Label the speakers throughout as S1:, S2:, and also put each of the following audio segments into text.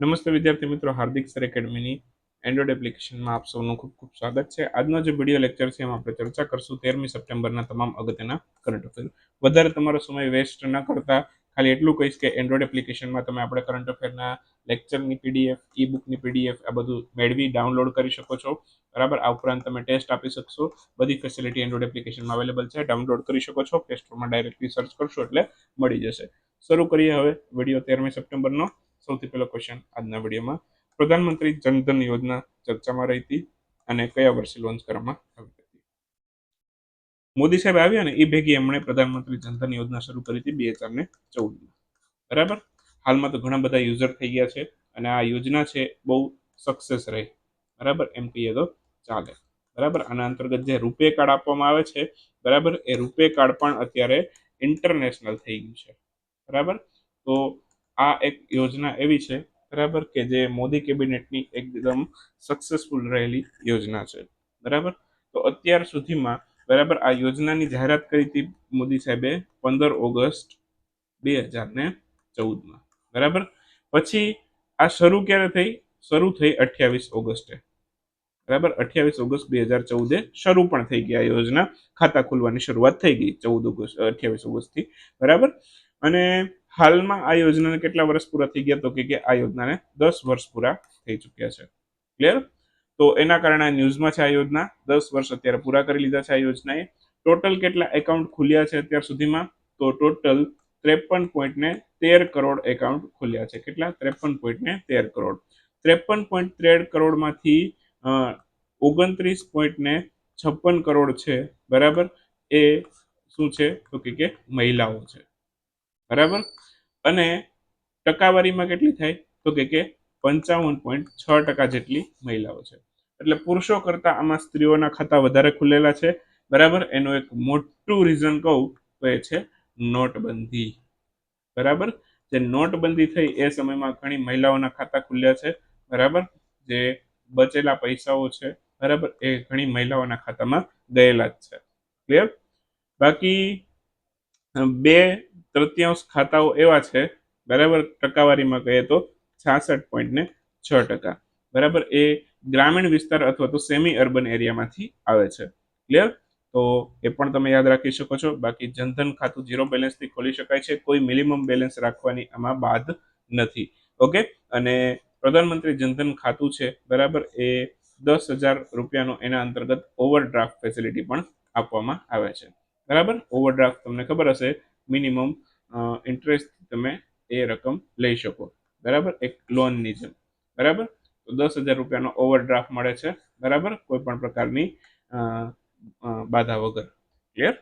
S1: નમસ્તે વિદ્યાર્થી મિત્રો, હાર્દિક સર એકેડમીની એન્ડ્રોઇડ એપ્લિકેશનમાં આપ સૌનું ખૂબ ખૂબ સ્વાગત છે. આજનો જે વીડિયો લેક્ચર છે એમાં આપણે ચર્ચા કરશું તેરમી સપ્ટેમ્બરના તમામ અગત્યના કરંટ અફેર વધારે તમારો સમય વેસ્ટ ન કરતા. ખાલી એટલું કહીશ કે એન્ડ્રોઇડ એપ્લિકેશનમાં તમે આપણે કરંટ અફેરના લેક્ચરની પીડીએફ ઈ બુકની પીડીએફ આ બધું મેળવી ડાઉનલોડ કરી શકો છો. બરાબર? આ ઉપરાંત તમે ટેસ્ટ આપી શકશો. બધી ફેસિલિટી એન્ડ્રોઇડ એપ્લિકેશનમાં અવેલેબલ છે. ડાઉનલોડ કરી શકો છો. પ્લે સ્ટોરમાં ડાયરેક્ટલી સર્ચ કરશો એટલે મળી જશે. શરૂ કરીએ હવે વીડિયો તેરમી સપ્ટેમ્બરનો. સૌથી પહેલો ક્વેશ્ચન આજના વિડીયોમાં પ્રધાનમંત્રી જનધન યોજના ચર્ચામાં રહી હતી અને કયા વર્ષે લોન્ચ કરવામાં આવી હતી? મોદી સાહેબ આવ્યા ને એ ભેગી એમણે પ્રધાનમંત્રી જનધન યોજના શરૂ કરી હતી બે હજાર ને ચૌદમાં. બરાબર? હાલમાં તો ઘણા બધા યુઝર થઈ ગયા છે અને આ યોજના છે બહુ સક્સેસ રહી. બરાબર? એમ કહીએ તો ચાલે. બરાબર? આના અંતર્ગત જે રૂપે કાર્ડ આપવામાં આવે છે, બરાબર? એ રૂપે કાર્ડ પણ અત્યારે ઇન્ટરનેશનલ થઈ ગયું છે. બરાબર? તો આ એક યોજના એવી છે, બરાબર, કે જે મોદી કેબિનેટની એકદમ સક્સેસફુલ રહેલી યોજના છે, બરાબર? તો અત્યાર સુધીમાં, બરાબર, આ યોજનાની જાહેરાત કરી હતી મોદી સાહેબે પંદર ઓગસ્ટ બે હજાર ને ચૌદમાં, બરાબર? પછી આ શરૂ ક્યારે થઈ? શરૂ થઈ અઠ્યાવીસ ઓગસ્ટે, બરાબર? અઠ્યાવીસ ઓગસ્ટ બે હજાર ચૌદે શરૂ પણ થઈ ગઈ આ યોજના. ખાતા ખોલવાની શરૂઆત થઈ ગઈ ચૌદ ઓગસ્ટ, અઠ્યાવીસ ઓગસ્ટથી, બરાબર? અને હાલમાં આ યોજનાને કેટલા વર્ષ પૂરા થઈ ગયા તો કે આ યોજનાને દસ વર્ષ પૂરા થઈ ચૂક્યા છે. ક્લિયર તો એના કારણે ન્યૂઝમાં છે આ યોજના. દસ વર્ષ અત્યારે પૂરા કરી લીધા છે આ યોજનાએ. ટોટલ કેટલા એકાઉન્ટ ખુલ્યા છે અત્યાર સુધીમાં? તો ટોટલ ત્રેપન પોઈન્ટ ને તેર કરોડ એકાઉન્ટ ખુલ્યા છે. કેટલા? ત્રેપન પોઈન્ટ ને તેર કરોડ. ત્રેપન પોઈન્ટ તેર કરોડમાંથી ઓગણત્રીસ પોઈન્ટ ને છપ્પન કરોડ છે. બરાબર? એ શું છે? તો કે મહિલાઓ છે. બરાબર? અને ટકાવારીમાં કેટલી થાય? તો કે કે પંચાવન પોઈન્ટ છ ટકા જેટલી મહિલાઓ છે. એટલે પુરુષો કરતાં આમાં સ્ત્રીઓના ખાતા વધારે ખુલેલા છે. બરાબર? એનું એક મોટું રીઝન કહું તો એ છે નોટબંધી. બરાબર? જે નોટબંધી થઈ એ સમયમાં ઘણી મહિલાઓના ખાતા ખુલ્યા છે. બરાબર? જે બચેલા પૈસાઓ છે. બરાબર? એ ઘણી મહિલાઓના ખાતામાં ગયેલા જ છે. ક્લિયર બાકી બે તૃતીયાંશ ખાતાઓ એવા છે, બરાબર ટકાવારીમાં કહીએ તો છાસઠ પોઈન્ટ ને છ ટકા. બરાબર, એ ગ્રામીણ વિસ્તાર અથવા તો સેમી અર્બન એરિયામાંથી આવે છે. ક્લિયર તો એ પણ તમે યાદ રાખી શકો છો. બાકી જનધન ખાતું ઝીરો બેલેન્સથી ખોલી શકાય છે. કોઈ મિનિમમ બેલેન્સ રાખવાની આમાં બાદ નથી. ઓકે અને પ્રધાનમંત્રી જનધન ખાતું છે, બરાબર, એ દસ હજાર રૂપિયાનો એના અંતર્ગત ઓવરડ્રાફ્ટ ફેસિલિટી પણ આપવામાં આવે છે. બરાબર? ઓવરડ્રાફ્ટ તમને ખબર હશે મિનિમમ ઇન્ટરેસ્ટ તમે એ રકમ લઈ શકો. બરાબર? એક લોનની જેમ. બરાબર? તો દસ હજાર રૂપિયાનો ઓવરડ્રાફ્ટ મળે છે. બરાબર? કોઈ પણ પ્રકારની બાધા વગર. ક્લિયર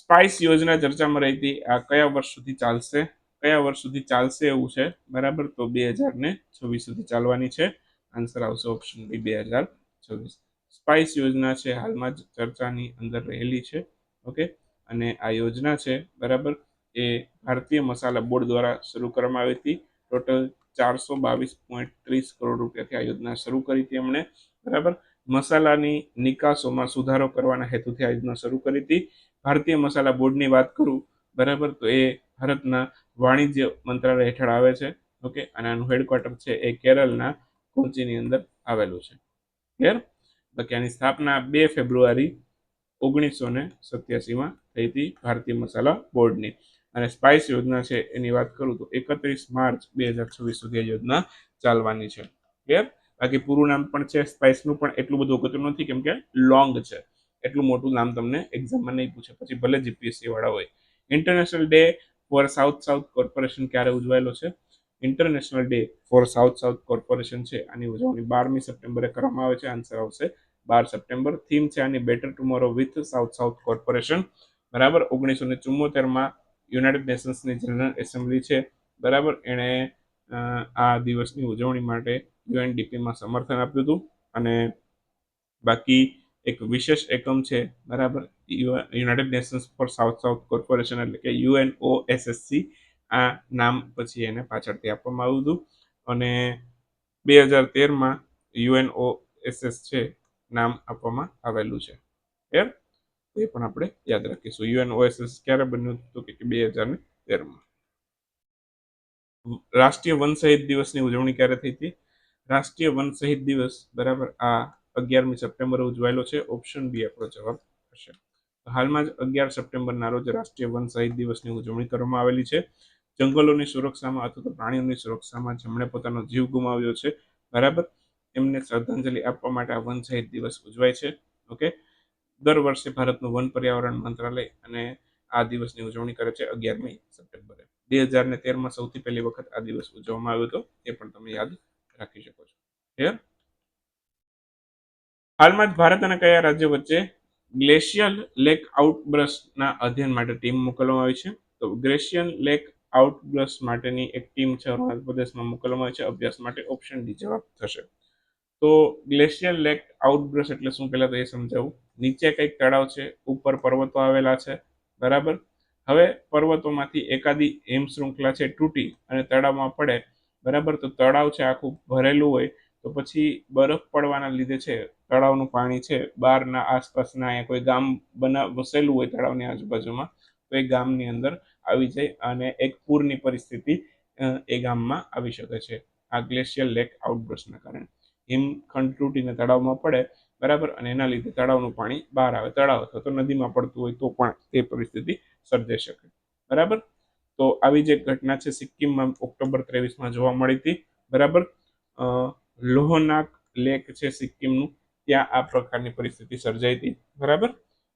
S1: સ્પાઇસ યોજના ચર્ચામાં રહી હતી આ કયા વર્ષ સુધી ચાલશે? કયા વર્ષ સુધી ચાલશે એવું છે? બરાબર? તો બે હજાર ને છવ્વીસ સુધી ચાલવાની છે. આન્સર આવશે ઓપ્શન બી બે હજાર છવ્વીસ. સ્પાઇસ યોજના છે, હાલમાં જ ચર્ચાની અંદર રહેલી છે. ઓકે? અને આ યોજના છે, બરાબર? એ ભારતીય મસાલા બોર્ડ દ્વારા શરૂ કરવામાં આવી હતી. ટોટલ ચારસો બાવીસ પોઈન્ટ ત્રીસ કરોડ રૂપિયાથી આ યોજના શરૂ કરી હતી એમણે, બરાબર? મસાલાની નિકાસોમાં સુધારો કરવાના હેતુથી આ યોજના શરૂ કરી હતી. ભારતીય મસાલા બોર્ડની વાત કરું, બરાબર? તો એ ભારતના વાણિજ્ય મંત્રાલય હેઠળ આવે છે, ઓકે? અને આનું હેડક્વાર્ટર છે એ કેરળના કોચીની અંદર આવેલું છે. ક્લિયર બાકી આની સ્થાપના બે ફેબ્રુઆરી ઓગણીસો ને સત્યાસીમાં થઈ હતી ભારતીય મસાલા બોર્ડની. અને સ્પાઇસ યોજના છે, એની વાત કરું તો એકત્રીસ માર્ચ બે હજાર છવ્વીસ સુધી આ યોજના ચાલવાની છે. ક્લિયર બાકી પૂરું નામ પણ છે સ્પાઇસનું પણ એટલું બધું અગત્યનું નથી, કેમ કે લોંગ છે. એટલું મોટું નામ તમને એક્ઝામમાં નહીં પૂછે, પછી ભલે જીપીએસસી વાળા હોય. International day for south south corporation ક્યારે ઉજવાયેલો છે? International day for south south corporation છે, આની ઉજવણી બારમી સપ્ટેમ્બરે કરવામાં આવે છે આન્સર આવશે બાર સપ્ટેમ્બર. થીમ છે આની better tomorrow with south south corporation બરાબર? ઓગણીસો ને ચુમ્મોતેરમાં યુનાઇટેડ નેશન્સની જનરલ એસેમ્બલી છે. બરાબર? એણે આ દિવસની ઉજવણી માટે યુએનડીપીમાં સમર્થન આપ્યું હતું. અને બાકી એક વિશેષ એકમ છે, બરાબર? United Nations for south south corporation એટલે કે યુએનઓ એસએસસી આ નામ પછી એને પાછળથી આપવામાં આવ્યું હતું. અને બે હજાર તેરમાં યુએનઓ એસએસ છે નામ આપવામાં આવેલું છે. એમ એ પણ આપણે યાદ રાખીશું. યુએન ઓએસએસ ક્યારે બન્યું હતું કે બે હજાર ને તેરમાં? રાષ્ટ્રીય વન શહીદ દિવસની ઉજવણી ક્યારે થઈ હતી? રાષ્ટ્રીય વન શહીદ દિવસ, બરાબર, આ અગિયારમી સપ્ટેમ્બર ઉજવાયેલો છે. ઓપ્શન બી આપણો જવાબ હશે. હાલમાં જ અગિયાર સપ્ટેમ્બરના રોજ રાષ્ટ્રીય વન શહીદ દિવસની ઉજવણી કરવામાં આવેલી છે. જંગલોની સુરક્ષામાં અથવા તો પ્રાણીઓની સુરક્ષામાં જેમણે પોતાનો જીવ ગુમાવ્યો છે, બરાબર? એમને શ્રદ્ધાંજલિ આપવા માટે આ વન શહીદ દિવસ ઉજવાય છે. ઓકે? દર વર્ષે ભારતનું વન પર્યાવરણ મંત્રાલય અને આ દિવસની ઉજવણી કરે છે અગિયારમી સપ્ટેમ્બરે. બે હજાર ને તેરમાં સૌથી પહેલી વખત આ દિવસ ઉજવવામાં આવ્યો હતો. એ પણ તમે યાદ રાખી શકો છો. ક્લિયર હાલમાં જ ભારત અને કયા રાજ્ય વચ્ચે ગ્લેશિયલ લેક આઉટબ્રશના અધ્યયન માટે ટીમ મોકલવામાં આવી છે? તો ગ્લેશિયલ લેક આઉટબ્રશ માટેની એક ટીમ છે અરુણાચલ પ્રદેશમાં મોકલવામાં આવી છે. અભ્યાસ માટે ઓપ્શન ડી જવાબ થશે. તો ગ્લેશિયલ લેક આઉટબ્રશ એટલે શું પહેલાં તો એ સમજાવું. નીચે કંઈક તળાવ છે, ઉપર પર્વતો આવેલા છે, બરાબર? હવે પર્વતોમાંથી એકાદી હિમ શૃંખલા છે તૂટી અને તળાવમાં પડે, બરાબર? તો તળાવ છે આખું ભરેલું હોય, તો પછી બરફ પડવાના લીધે છે, તળાવનું પાણી છે, બહારના આસપાસના અહીંયા કોઈ ગામ બના, વસેલું હોય તળાવની આજુબાજુમાં, તો એ ગામની અંદર આવી જાય અને એક પૂરની પરિસ્થિતિ એ ગામમાં આવી શકે છે, આ ગ્લેશિયલ લેક આઉટબ્રસ્ટના કારણે. હિમખંડ તૂટીને તળાવમાં પડે, બરાબર? અને એના લીધે તળાવનું પાણી બહાર આવે. તળાવ અથવા તો નદીમાં પડતું હોય તો પણ તે પરિસ્થિતિ સર્જાઈ શકે. બરાબર? તો આવી જે ઘટના છે સિક્કિમમાં ઓક્ટોબર ત્રેવીસમાં જોવા મળી હતી. બરાબર? લોહનાક લેક છે સિક્કિમનું. ત્યાં આ પ્રકારની પરિસ્થિતિ સર્જાઈ હતી. બરાબર?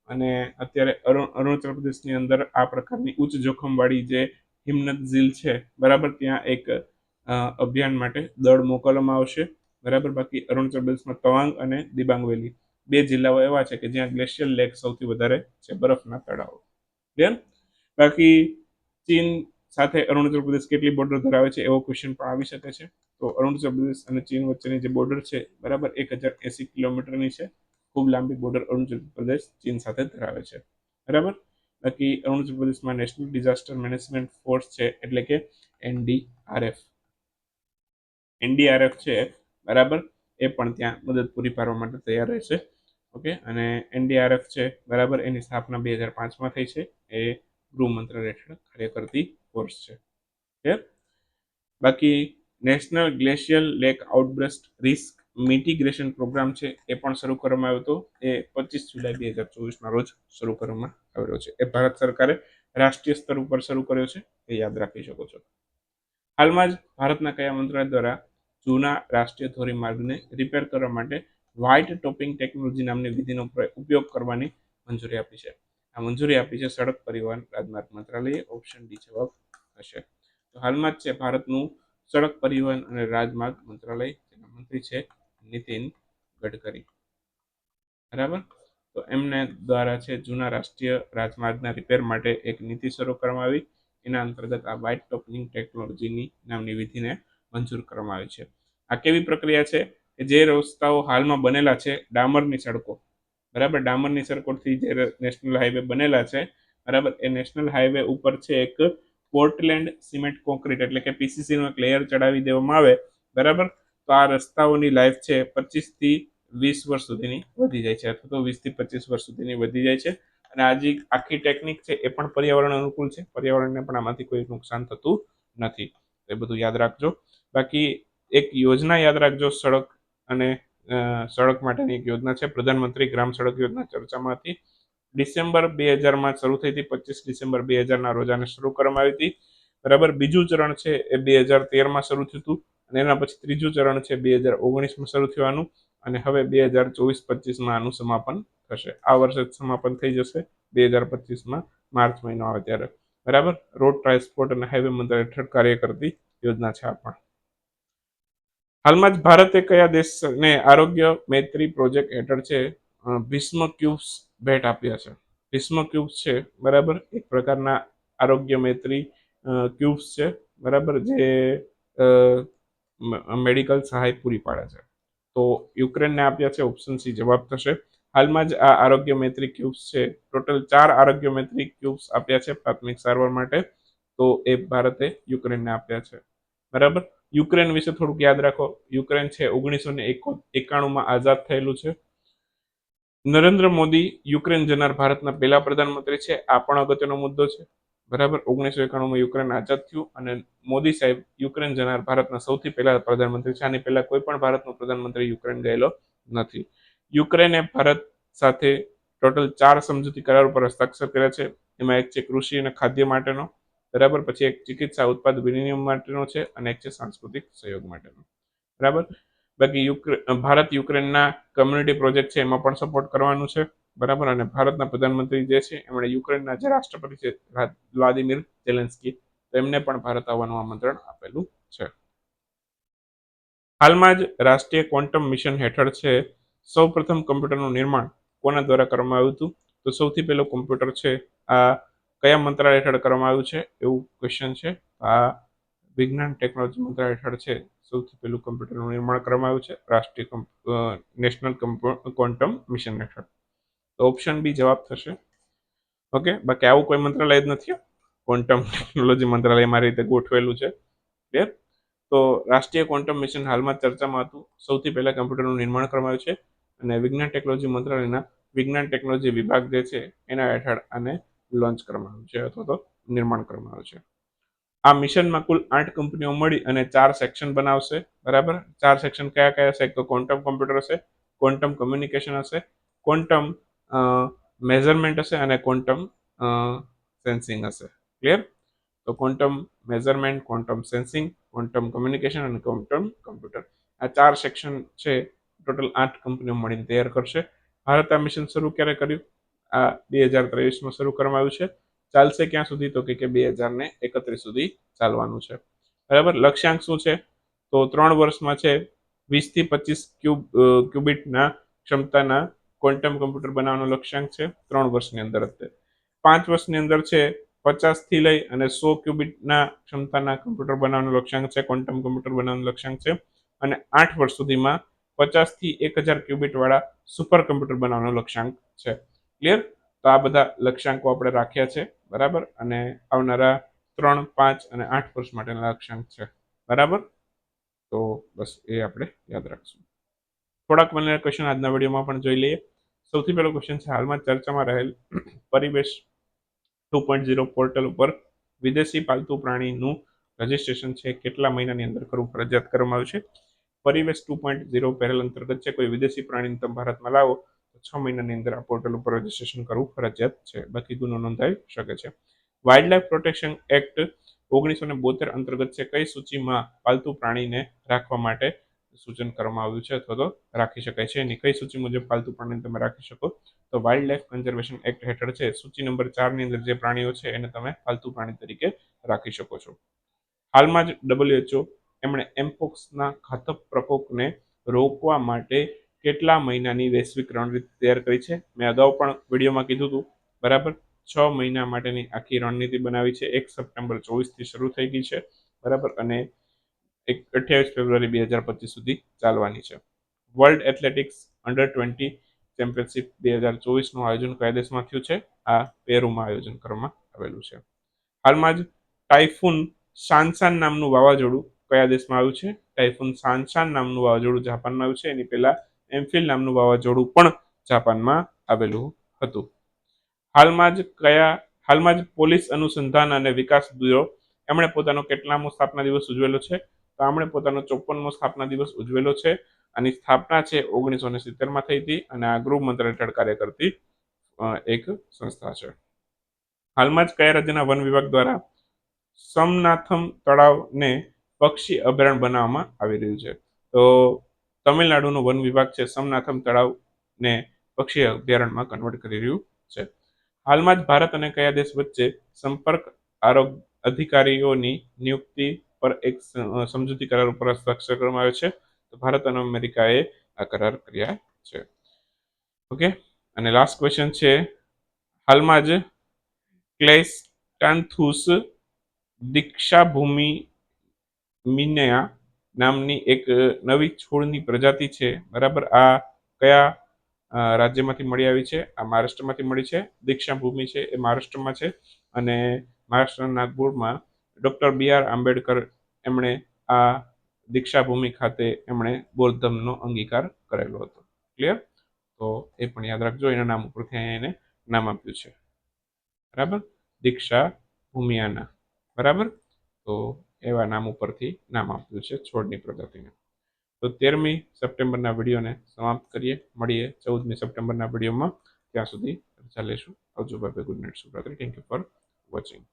S1: અને અત્યારે અરુણાચલ પ્રદેશની અંદર આ પ્રકારની ઉચ્ચ જોખમવાળી જે હિમનદ ઝીલ છે, બરાબર? ત્યાં એક અભિયાન માટે દળ મોકલવામાં આવશે. બરાબર? બાકી અરુણાચલ પ્રદેશમાં તવાંગ અને દિબાંગ વેલી બે જિલ્લાઓ એવા છે કે જ્યાં ગ્લેશિયર લેક સૌથી વધારે છે, બરફના તળાવો. ક્લિયર બાકી ચીન સાથે અરુણાચલ પ્રદેશ કેટલી બોર્ડર ધરાવે છે એવો ક્વેશ્ચન પણ આવી શકે છે. તો અરુણાચલ પ્રદેશ અને ચીન વચ્ચેની જે બોર્ડર છે, બરાબર એક હજાર એસી કિલોમીટરની છે. ખૂબ લાંબી બોર્ડર અરુણાચલ પ્રદેશ ચીન સાથે ધરાવે છે. બરાબર? બાકી અરુણાચલ પ્રદેશમાં નેશનલ ડિઝાસ્ટર મેનેજમેન્ટ ફોર્સ છે, એટલે કે એનડીઆરએફ એનડીઆરએફ છે બરાબર? એ પણ ત્યાં મદદ પૂરી પાડવા માટે તૈયાર રહેશે ઓકે? અને એનડીઆરએફ છે, બરાબર? એની સ્થાપના બે હજાર પાંચમાં થઈ છે. એ ગૃહ મંત્રાલય હેઠળ કાર્ય કરતી ફોર્સ છે. ક્લિયર બાકી national glacial lake outburst risk mitigation programme છે, એ પણ શરૂ કરવામાં આવ્યો હતો. એ પચીસ જુલાઈ બે હજાર ચોવીસના રોજ શરૂ કરવામાં આવ્યો છે. એ ભારત સરકારે રાષ્ટ્રીય સ્તર ઉપર શરૂ કર્યો છે. એ યાદ રાખી શકો છો. હાલમાં જ ભારતના કયા મંત્રાલય દ્વારા જૂના રાષ્ટ્રીય ધોરીમાર્ગને રિપેર કરવા માટે વ્હાઇટ ટોપિંગ ટેકનોલોજી નામની વિધિનો ઉપયોગ કરવાની મંજૂરી આપી છે. આ મંજૂરી આપી છે સડક પરિવહન, રાજમાર્ગ મંત્રાલયે. ઓપ્શન ડી જવાબ હશે. તો હાલમાં જ છે ભારતનું સડક પરિવહન અને રાજમાર્ગ મંત્રાલય તેના મંત્રી છે નીતિન ગડકરી. બરાબર? તો એમને દ્વારા છે જૂના રાષ્ટ્રીય રાજમાર્ગના રિપેર માટે એક નીતિ શરૂ કરવામાં આવી. એના અંતર્ગત આ વ્હાઇટ ટોપિંગ ટેકનોલોજીની નામની વિધિને મંજૂર કરવામાં આવી છે. આ કેવી પ્રક્રિયા છે કે જે રસ્તાઓ હાલમાં બનેલા છે ડામરની સડકો. બરાબર? ડામરની સડકોથી જે નેશનલ હાઈવે બનેલા છે, બરાબર? એ નેશનલ હાઈવે ઉપર છે એક પોર્ટલેન્ડ સિમેન્ટ કોન્ક્રીટ એટલે કે પીસીસીનું એક લેયર ચડાવી દેવામાં આવે, બરાબર? તો આ રસ્તાઓની લાઈફ છે પચીસથી વીસ વર્ષ સુધીની વધી જાય છે, અથવા તો વીસથી પચીસ વર્ષ સુધીની વધી જાય છે. અને આ જે આખી ટેકનિક છે એ પણ પર્યાવરણ અનુકૂળ છે. પર્યાવરણને પણ આમાંથી કોઈ નુકસાન થતું નથી. એ બધું યાદ રાખજો. બાકી એક યોજના યાદ રાખજો સડક અને સડક માટેની એક યોજના છે. પ્રધાનમંત્રી ગ્રામ સડક યોજના ચર્ચામાં હતી ડિસેમ્બર બે હજારમાં શરૂ થઈ હતી. પચીસ ડિસેમ્બર બે હજારના રોજાને શરૂ કરવામાં આવી હતી. બરાબર, બીજું ચરણ છે એ બે હજાર તેરમાં શરૂ થયું હતું અને એના પછી ત્રીજું ચરણ છે બે હજાર ઓગણીસમાં શરૂ થવાનું અને હવે બે હજાર ચોવીસ પચીસમાં આનું સમાપન થશે. આ વર્ષે સમાપન થઈ જશે બે હજાર પચીસમાં માર્ચ મહિનો આવે ત્યારે. બરાબર? રોડ ટ્રાન્સપોર્ટ અને હાઈવે મંત્રાલય હેઠળ કાર્ય કરતી યોજના છે આ પણ. હાલમાં જ ભારતે કયા દેશને આરોગ્ય મૈત્રી પ્રોજેક્ટ હેઠળ છે ભીષ્મ ક્યુબ્સ ભેટ આપ્યા છે. ભીષ્મ ક્યુબ્સ છે, બરાબર? એક પ્રકારના આરોગ્ય મૈત્રી ક્યુબ્સ છે, બરાબર? જે મેડિકલ સહાય પૂરી પાડે છે. તો યુક્રેનને આપ્યા છે, ઓપ્શન સી જવાબ થશે. હાલમાં જ આ આરોગ્ય મૈત્રી ક્યુબ્સ છે. ટોટલ ચાર આરોગ્ય મૈત્રી ક્યુબ્સ આપ્યા છે પ્રાથમિક સારવાર માટે. તો એ ભારતે યુક્રેનને આપ્યા છે. બરાબર? યુક્રેન વિશે થોડુંક યાદ રાખો. યુક્રેન છે ઓગણીસો ને એકાણુંમાં આઝાદ થયેલું છે. નરેન્દ્ર મોદી યુક્રેન જનાર ભારતના પહેલા પ્રધાનમંત્રી છે. આ પણ અગત્યનો મુદ્દો છે. બરાબર? ઓગણીસો એકાણુંમાં યુક્રેન આઝાદ થયું અને મોદી સાહેબ યુક્રેન જનાર ભારતના સૌથી પહેલા પ્રધાનમંત્રી છે. આની પહેલા કોઈ પણ ભારતનો પ્રધાનમંત્રી યુક્રેન ગયેલો નથી. યુક્રેને ભારત સાથે ટોટલ ચાર સમજૂતી કરાર ઉપર હસ્તાક્ષર કર્યા છે. એમાં એક છે કૃષિ અને ખાદ્ય માટેનો, બરાબર? પછી એક ચિકિત્સા ઉત્પાદ વિનિમય માટેનો છે અને એક છે સાંસ્કૃતિક સહયોગ માટેનો. બરાબર? બાકી યુક્રેન ભારત યુક્રેનના કમ્યુનિટી પ્રોજેક્ટ છે એમાં પણ સપોર્ટ કરવાનું છે, બરાબર? અને ભારતના પ્રધાનમંત્રી જે છે, એમણે યુક્રેનના જે રાષ્ટ્રપતિ છે વ્લાદિમીર ઝેલેન્સ્કી તેમને પણ ભારત આવવાનું આમંત્રણ આપેલું છે. હાલમાં જ રાષ્ટ્રીય ક્વોન્ટમ મિશન હેઠળ છે સૌ પ્રથમ કમ્પ્યુટરનું નિર્માણ કોના દ્વારા કરવામાં આવ્યું હતું? તો સૌથી પહેલું કમ્પ્યુટર છે, આ કયા મંત્રાલય હેઠળ કરવામાં આવ્યું છે? એવું ક્વેશ્ચન છે. આ વિજ્ઞાન ટેકનોલોજી મંત્રાલય હેઠળ છે. સૌથી પહેલું કમ્પ્યુટરનું નિર્માણ કરવામાં આવ્યું છે, રાષ્ટ્રીય નેશનલ ક્વોન્ટમ મિશન હેઠળ. તો ઓપ્શન બી જવાબ થશે. ઓકે બાકી આવું કોઈ મંત્રાલય જ નથી. ક્વોન્ટમ ટેકનોલોજી મંત્રાલય મારી રીતે ગોઠવેલું છે. ક્લિયર તો રાષ્ટ્રીય ક્વોન્ટમ મિશન હાલમાં ચર્ચામાં હતું. સૌથી પહેલા કમ્પ્યુટરનું નિર્માણ કરવામાં આવ્યું છે. અને વિજ્ઞાન ટેકનોલોજી મંત્રાલયના વિજ્ઞાન ટેકનોલોજી વિભાગ જે છે, એના હેઠળ આને લોન્ચ કરવામાં આવ્યું છે અથવા તો નિર્માણ કરવામાં આવ્યું છે. આ મિશનમાં કુલ આઠ કંપનીઓ મળી અને ચાર સેક્શન બનાવશે, બરાબર? ચાર સેક્શન કયા કયા હશે તો ક્વોન્ટમ કોમ્પ્યુટર હશે ક્વોન્ટમ કમ્યુનિકેશન હશે ક્વોન્ટમ મેઝરમેન્ટ હશે અને ક્વોન્ટમ સેન્સિંગ હશે. ક્લિયર તો quantum measurement quantum sensing quantum communication અને ક્વોન્ટમ કમ્પ્યુટર આ ચાર સેક્શન છે ટોટલ આઠ કંપનીઓ મળીને તૈયાર કરશે. ભારત આ મિશન શરૂ ક્યારે કર્યું? આ બે હજાર ત્રેવીસમાં શરૂ કરવામાં આવ્યું છે. ચાલશે ક્યાં સુધી? તો કે બે હજાર ને એકત્રીસ સુધી ચાલવાનું છે. બરાબર? લક્ષ્યાંક શું છે? તો ત્રણ વર્ષમાં છે વીસથી પચીસ ક્યુબ ક્યુબિટના ક્ષમતાના ક્વોન્ટમ કમ્પ્યુટર બનાવવાનો લક્ષ્યાંક છે ત્રણ વર્ષની અંદર અત્યારે પાંચ વર્ષની અંદર છે પચાસથી લઈ અને સો ક્યુબિટના ક્ષમતાના કમ્પ્યુટર બનાવવાનો લક્ષ્યાંક છે, ક્વોન્ટમ કમ્પ્યુટર બનાવવાનો લક્ષ્યાંક છે. અને આઠ વર્ષ સુધીમાં પચાસથી એક હજાર ક્યુબિટવાળા સુપર કમ્પ્યુટર બનાવવાનો લક્ષ્યાંક છે. ક્લિયર તો આ બધા લક્ષ્યાંકો આપણે રાખ્યા છે, બરાબર? અને આવનારા ત્રણ, પાંચ અને આઠ વર્ષ માટેના લક્ષ્યાંક છે, બરાબર? તો બસ એ આપણે યાદ રાખશું. થોડાક મને ક્વેશ્ચન આજના વિડીયોમાં પણ જોઈ લઈએ. સૌથી પહેલો ક્વેશ્ચન છે, હાલમાં ચર્ચામાં રહેલ Parivesh two point zero portal ઉપર વિદેશી પાલતુ પ્રાણીનું રજિસ્ટ્રેશન છે, કેટલા મહિનાની અંદર કરવું ફરજિયાત કરવામાં આવ્યું છે પરિવેશ ટુ પોઈન્ટ ઝીરો પહેલ અંતર્ગત છે. કોઈ વિદેશી પ્રાણીને તમે ભારતમાં લાવો તો છ મહિનાની અંદર આ પોર્ટલ ઉપર રજીસ્ટ્રેશન કરવું ફરજિયાત છે. બાકી ગુનો નોંધાઈ શકે છે. વાઇલ્ડ લાઇફ પ્રોટેક્શન એક્ટ ઓગણીસો ને બોતેર અંતર્ગત છે. કઈ સૂચિમાં પાલતુ પ્રાણીને રાખવા માટે સૂચન કરવામાં આવ્યું છે અથવા તો રાખી શકાય છે? એની કઈ સૂચિ મુજબ પાલતુ પ્રાણીને તમે રાખી શકો? તો વાઇલ્ડ લાઇફ કન્ઝર્વેશન એક્ટ હેઠળ છે. સૂચિ નંબર ચારની અંદર જે પ્રાણીઓ છે એને તમે પાલતુ પ્રાણી તરીકે રાખી શકો છો. હાલમાં જ ડબલ્યુએચઓ એમણે એમ્પોક્સના ઘાતક પ્રકોપને રોકવા માટે કેટલા મહિનાની વૈશ્વિક રણનીતિ તૈયાર કરી છે? મેં અગાઉ પણ વિડીયોમાં કીધું હતું, બરાબર? છ મહિના માટેની આખી રણનીતિ બનાવી છે. એક સપ્ટેમ્બર ચોવીસથી શરૂ થઈ ગઈ છે, બરાબર? અને એક અઠ્યાવીસ ફેબ્રુઆરી બે હજાર પચીસ સુધી ચાલવાની છે. World athletics under twenty championship બે હજાર ચોવીસનું આયોજન કયા દેશમાં થયું છે. આ પેરુમાં આયોજન કરવામાં આવેલું છે. હાલમાં જ ટાઇફૂન શાનશાન નામનું વાવાઝોડું કયા દેશમાં આવ્યું છે? ટાઇફોન સાનશાન નામનું વાવાઝોડું જાપાનમાં આવ્યું છે. એની પહેલા એમ્ફિલ નામનું વાવાઝોડું પણ જાપાનમાં આવેલું હતું. હાલમાં જ કયા, હાલમાં જ પોલીસ અનુસંધાન અને વિકાસ બ્યુરો એમણે પોતાનો કેટલામો સ્થાપના દિવસ ઉજવેલો છે? તો આમણે પોતાનો ચોપનમો સ્થાપના દિવસ ઉજવેલો છે. આની સ્થાપના છે ઓગણીસો ને સિત્તેરમાં થઈ હતી અને આ ગૃહ મંત્રાલય હેઠળ કાર્ય કરતી એક સંસ્થા છે. હાલમાં જ કયા રાજ્યના વન વિભાગ દ્વારા સમનાથમ તળાવને પક્ષી અભયારણ્ય બનાવવામાં આવી રહ્યું છે. તો તમિલનાડુનો વન વિભાગ છે, સમનાથમ તળાવને પક્ષી અભયારણ્યમાં કન્વર્ટ કરી રહ્યું છે. હાલમાં જ ભારત અને કયા દેશ વચ્ચે સંપર્ક આરોગ્ય અધિકારીઓની નિયુક્તિ પર એક સમજૂતી કરાર ઉપર હસ્તાક્ષર કરવામાં આવ્યો છે. તો ભારત અને અમેરિકાએ આ કરાર કર્યા છે. ઓકે? અને લાસ્ટ ક્વેશ્ચન છે, હાલમાં જ ક્લેસ્ટાન્થુસ દીક્ષાભૂમિ મિનયા નામની એક નવી છોડની પ્રજાતિ છે. બરાબર? આ કયા રાજ્યમાંથી મળી આવી છે? આ મહારાષ્ટ્રમાંથી મળી છે. દીક્ષા ભૂમિ છે એ મહારાષ્ટ્રમાં છે. અને મહારાષ્ટ્રના નાગપુરમાં ડૉક્ટર બી આર આંબેડકર એમણે આ દીક્ષાભૂમિ ખાતે એમણે બૌદ્ધ અંગીકાર કરેલો હતો. ક્લિયર? તો એ પણ યાદ રાખજો, એના નામ ઉપરથી એને નામ આપ્યું છે. બરાબર? દીક્ષા ભૂમિયાના બરાબર? તો એવા નામ ઉપરથી નામ આપ્યું છે છોડની પ્રજાતિને તો તેરમી સપ્ટેમ્બરના વિડીયોને સમાપ્ત કરીએ. મળીએ ચૌદમી સપ્ટેમ્બરના વિડીયોમાં. ત્યાં સુધી રજા લેશું આવજો bye good night, શુભરાત્રી. Thank you for watching